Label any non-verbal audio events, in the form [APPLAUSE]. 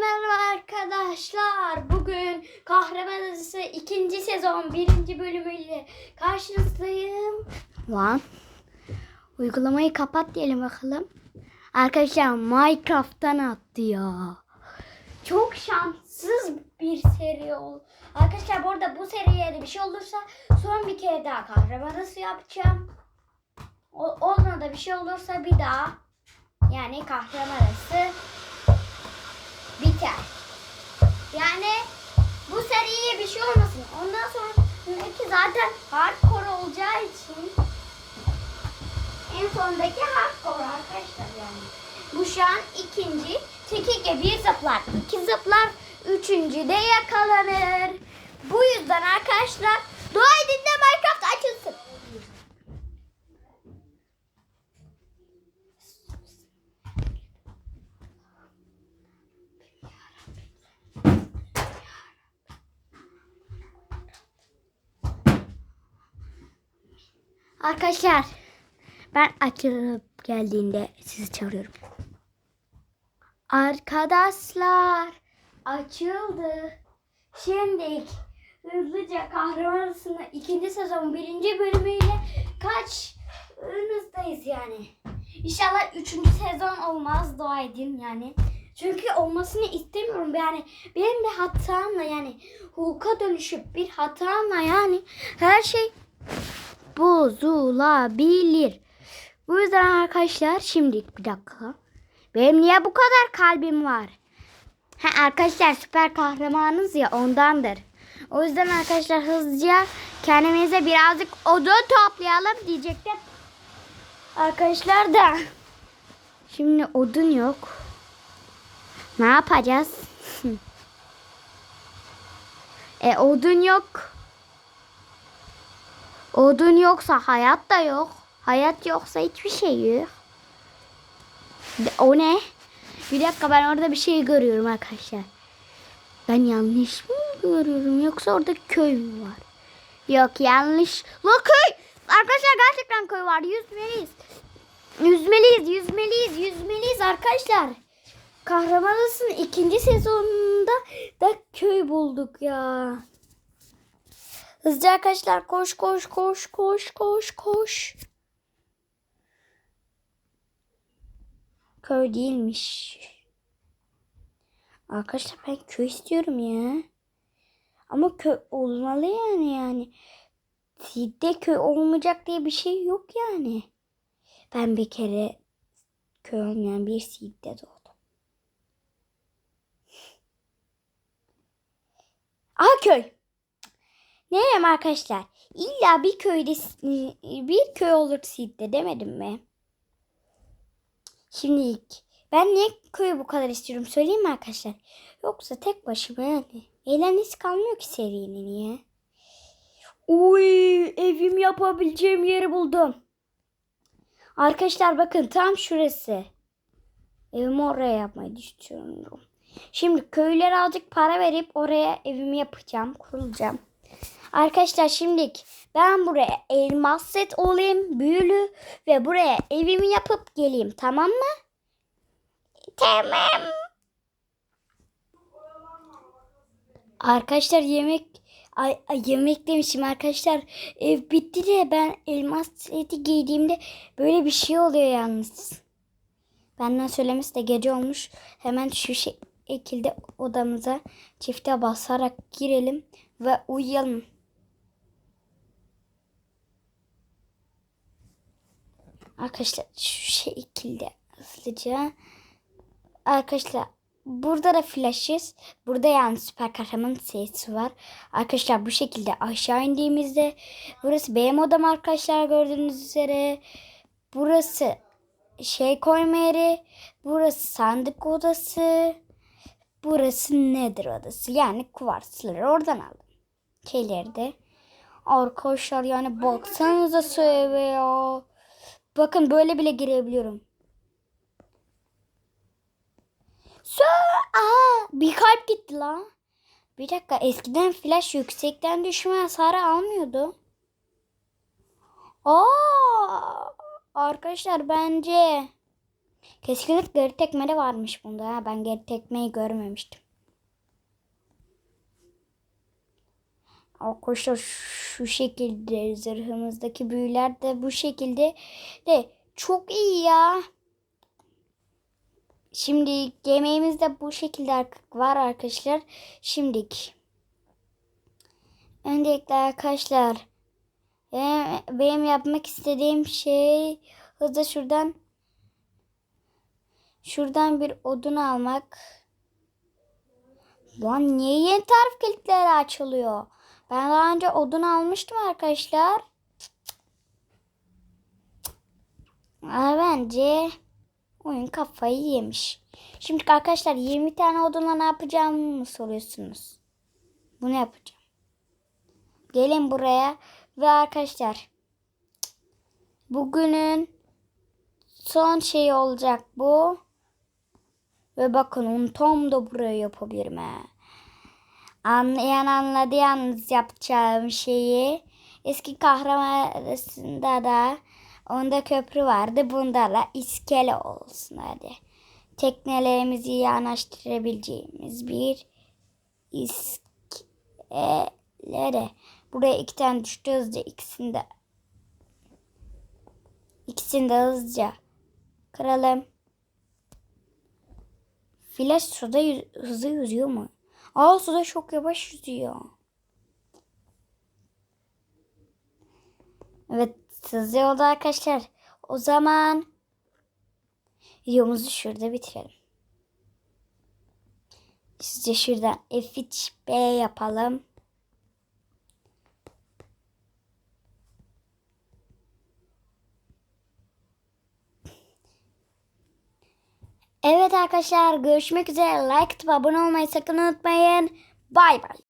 Merhaba arkadaşlar. Bugün Kahraman Adası 2. sezon 1. bölümüyle karşınızdayım. Lan. Uygulamayı kapat diyelim bakalım. Arkadaşlar Minecraft'tan attı ya. Çok şanssız bir seri ol. Arkadaşlar bu arada bu seriye de bir şey olursa son bir kere daha Kahraman Adası yapacağım. O, da bir şey olursa bir daha yani Kahraman Adası biter. Yani bu seriye bir şey olmasın. Ondan sonra sonraki zaten hardcore olacağı için en sondaki hardcore arkadaşlar yani. Bu şu an ikinci. Tekike bir zıplar, iki zıplar, üçüncü de yakalanır. Bu yüzden arkadaşlar dua edin Arkadaşlar ben açılıp geldiğinde sizi çağırıyorum. Arkadaşlar açıldı. Şimdi hızlıca kahraman arasında ikinci sezon birinci bölümüyle kaç önünüzdeyiz yani. İnşallah üçüncü sezon olmaz dua edin yani. Çünkü olmasını istemiyorum yani benim bir hatamla yani Hulk'a dönüşüp bir hatamla yani her şey bozulabilir. Bu yüzden arkadaşlar şimdi bir dakika. Benim niye bu kadar kalbim var? Ha, arkadaşlar süper kahramanız ya ondandır. O yüzden arkadaşlar hızlıca kendimize birazcık odun toplayalım diyecektim. Arkadaşlar da şimdi odun yok. Ne yapacağız? [LAUGHS] e odun yok. Odun yoksa hayat da yok. Hayat yoksa hiçbir şey yok. O ne? Bir dakika ben orada bir şey görüyorum arkadaşlar. Ben yanlış mı görüyorum yoksa orada köy mü var? Yok yanlış. La köy! Arkadaşlar gerçekten köy var. Yüzmeliyiz. Yüzmeliyiz, yüzmeliyiz, yüzmeliyiz arkadaşlar. Kahramanısın ikinci sezonunda da köy bulduk ya. Hızlıca arkadaşlar koş koş koş koş koş koş. Köy değilmiş. Arkadaşlar ben köy istiyorum ya. Ama köy olmalı yani yani. Seed'de köy olmayacak diye bir şey yok yani. Ben bir kere köy olmayan bir seed'de doğdum. Aha köy. Ne diyeyim arkadaşlar? İlla bir köyde bir köy olur Seed'de demedim mi? Şimdi ilk ben niye köyü bu kadar istiyorum söyleyeyim mi arkadaşlar? Yoksa tek başıma yani. Eğlencesi kalmıyor ki serinin niye? Uy evim yapabileceğim yeri buldum. Arkadaşlar bakın tam şurası. Evimi oraya yapmayı düşünüyorum. Şimdi köylere azıcık para verip oraya evimi yapacağım, kurulacağım. Arkadaşlar şimdilik ben buraya elmas set olayım, büyülü ve buraya evimi yapıp geleyim tamam mı? Tamam. Arkadaşlar yemek ay, ay yemek demişim arkadaşlar. Ev bitti de ben elmas seti giydiğimde böyle bir şey oluyor yalnız. Benden söylemesi de gece olmuş. Hemen şu şekilde odamıza çifte basarak girelim ve uyuyalım. Arkadaşlar şu şekilde hızlıca. Arkadaşlar burada da flashes. Burada yani süper kahraman sesi var. Arkadaşlar bu şekilde aşağı indiğimizde burası benim odam arkadaşlar gördüğünüz üzere. Burası şey koyma yeri. Burası sandık odası. Burası nedir odası? Yani kuvarsları oradan aldım. Şeyleri de. Arkadaşlar yani baksanıza söyle ya. Bakın böyle bile girebiliyorum. Sö Aa, bir kalp gitti la. Bir dakika eskiden flash yüksekten düşme hasarı almıyordu. Aa, arkadaşlar bence Kesinlikle geri tekme varmış bunda. Ha. Ben geri tekmeyi görmemiştim. Arkadaşlar şu şekilde zırhımızdaki büyüler de bu şekilde de çok iyi ya. Şimdi yemeğimiz de bu şekilde var arkadaşlar. Şimdilik. Öncelikle arkadaşlar benim, benim yapmak istediğim şey hızlı şuradan şuradan bir odun almak. Lan niye yeni tarif kilitleri açılıyor? Ben daha önce odun almıştım arkadaşlar. Ama bence oyun kafayı yemiş. Şimdi arkadaşlar 20 tane odunla ne yapacağımı mı soruyorsunuz? Bunu yapacağım. Gelin buraya ve arkadaşlar bugünün son şeyi olacak bu. Ve bakın onu tam da buraya yapabilirim he. Anlayan anladı yalnız yapacağım şeyi. Eski kahraman arasında da onda köprü vardı. Bunda da iskele olsun hadi. Teknelerimizi yanaştırabileceğimiz bir iskele. Buraya iki tane düştü hızlıca ikisini de ikisini de hızlıca kıralım. Flash suda yüz, hızlı yüzüyor mu? Aa suda çok yavaş yüzüyor. Evet hızlı oldu arkadaşlar. O zaman videomuzu şurada bitirelim. Sizce şuradan F3B yapalım. Evet arkadaşlar görüşmek üzere. Like atıp abone olmayı sakın unutmayın. Bay bay.